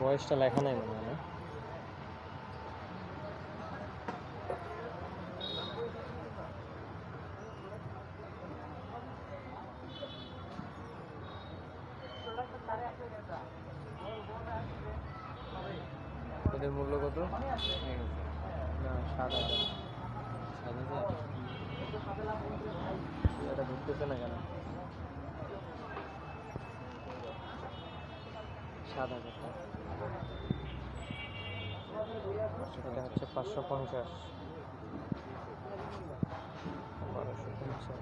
বয়সটা লেখা নাই মনে হয়। এদের মূল্য কত? না সাত হাজার। সাত হাজার? এটা ঢুকতেছে না কেন? সাত হাজার টাকা এটা হচ্ছে পাঁচশো পঞ্চাশ। বারোশো পঞ্চাশ।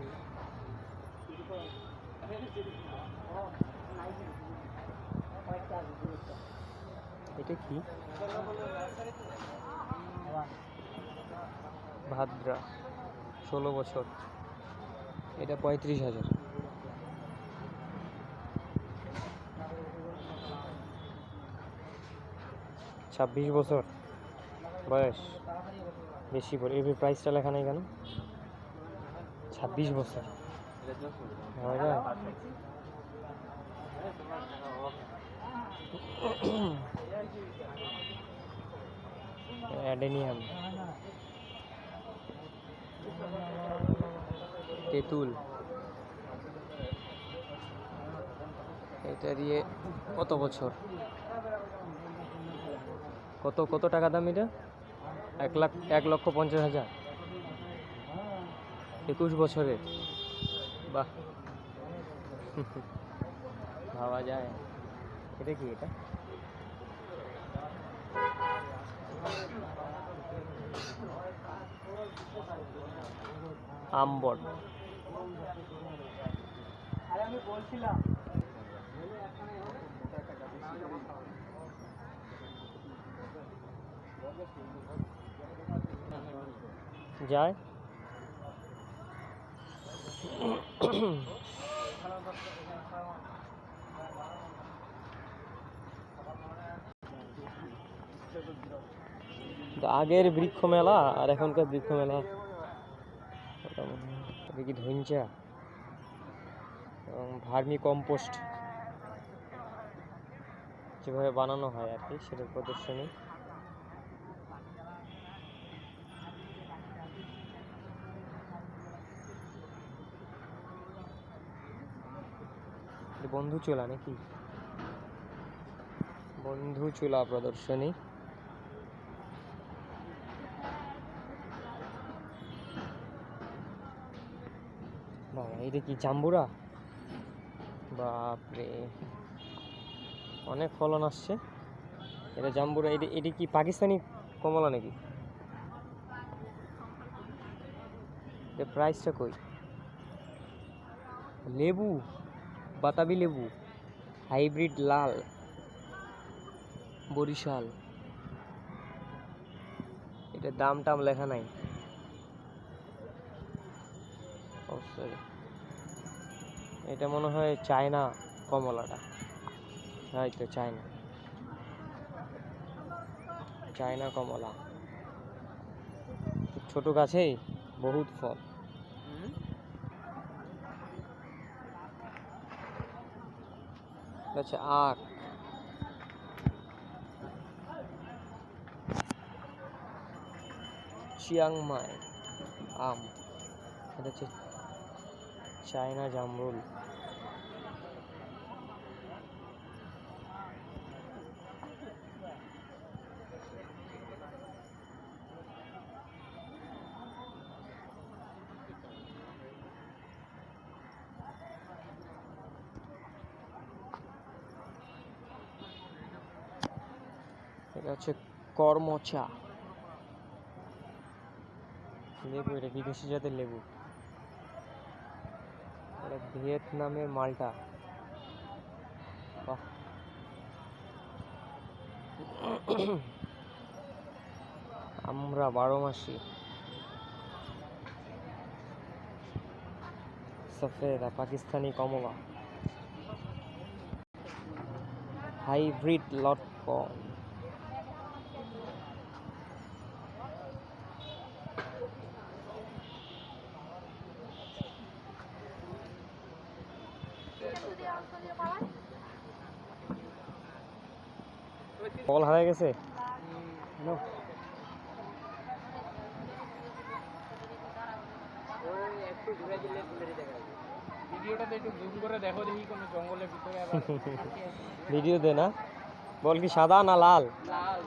এটা কি? ভাদ্রা, ষোলো বছর। এটা পঁয়ত্রিশ হাজার। ছাব্বিশ বছর বয়স। বেশি পড়ে এর প্রাইসটা লেখা নেই কেন? ছাব্বিশ বছর। অ্যাডেনিয়াম। তেঁতুল। এটা দিয়ে কত বছর? কত কত টাকা দাম এটা? এক লাখ, এক লক্ষ পঞ্চাশ হাজার। একুশ বছরের। বাহ। ভাবা যায়। এটা কি এটা? আমবট যায়। আগের বৃক্ষ মেলা আর এখনকার বৃক্ষ মেলা কি ধৈঞ্চা এবং ভার্মি কম্পোস্ট। যেভাবে বানানো হয় আর কি, সেটার প্রদর্শনী। বন্ধু চুলা নাকি? বন্ধু চুলা প্রদর্শনী। বাবা এটা কি জাম্বুরা? বাপরে। অনেক ফলন আসছে। এটা জাম্বুরা, এটা এটা কি পাকিস্তানি কমলা নাকি? প্রাইসটা কই? লেবু? বাতাবি লেবু, হাইব্রিড লাল, বরিশাল। এটা দাম টাম লেখা নাই। ও এটা মনে হয় চায়না কমলাটা। হ্যাঁ তো চায়না। চায়না কমলা। ছোট গাছেই বহুত ফল। হচ্ছে আখ। চিয়াংমাই আম। এটা হচ্ছে চায়না জামরুল। এটা হচ্ছে কর্মচা লেবু, এটা বিদেশি জাতের লেবু। এটা ভিয়েতনামের মালটা। বাহ। আমরা বারো মাসি। সফেদা, পাকিস্তানি কমলা। হাইব্রিড লটকন বল হারাই গেছে ভিডিওটাতে একটু জুম করে দেখো দেখি কোনো জঙ্গলের ভিতরে গেছে ভিডিও দে না। বল কি সাদা না লাল? লাল।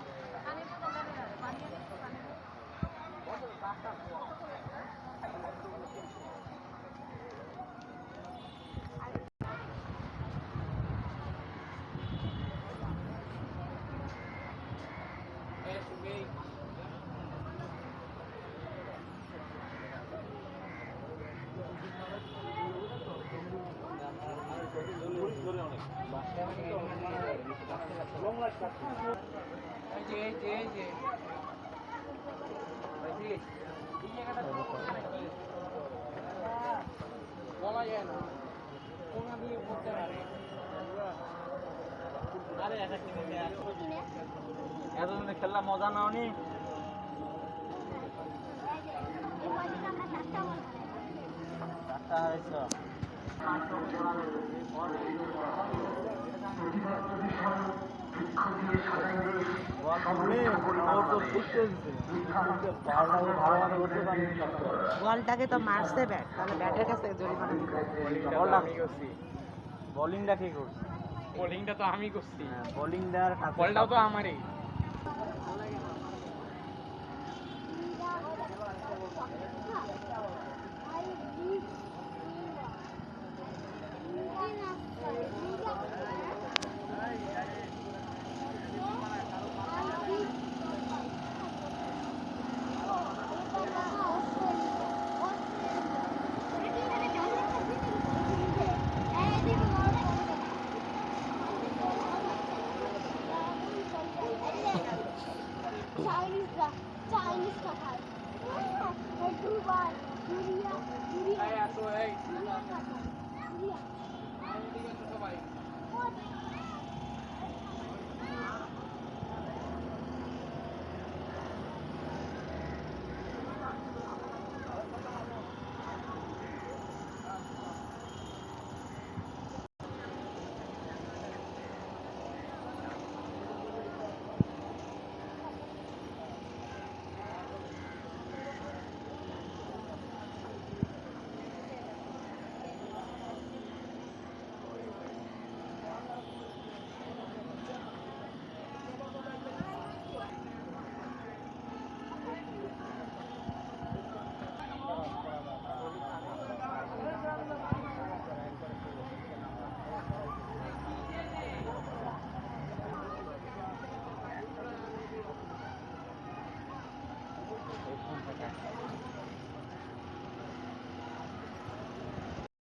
বলা যায় না কোনা এতদিনে খেললাম মজা চারটা হয়েছ বলটাকে তো মারছে ব্যাট তাহলে ব্যাটের কাছে জরিমানা বলিংটা কে বোলিংটা কি করছি? বোলিংটা তো আমি করছি। বোলিং দেওয়ার বলটাও তো আমারই।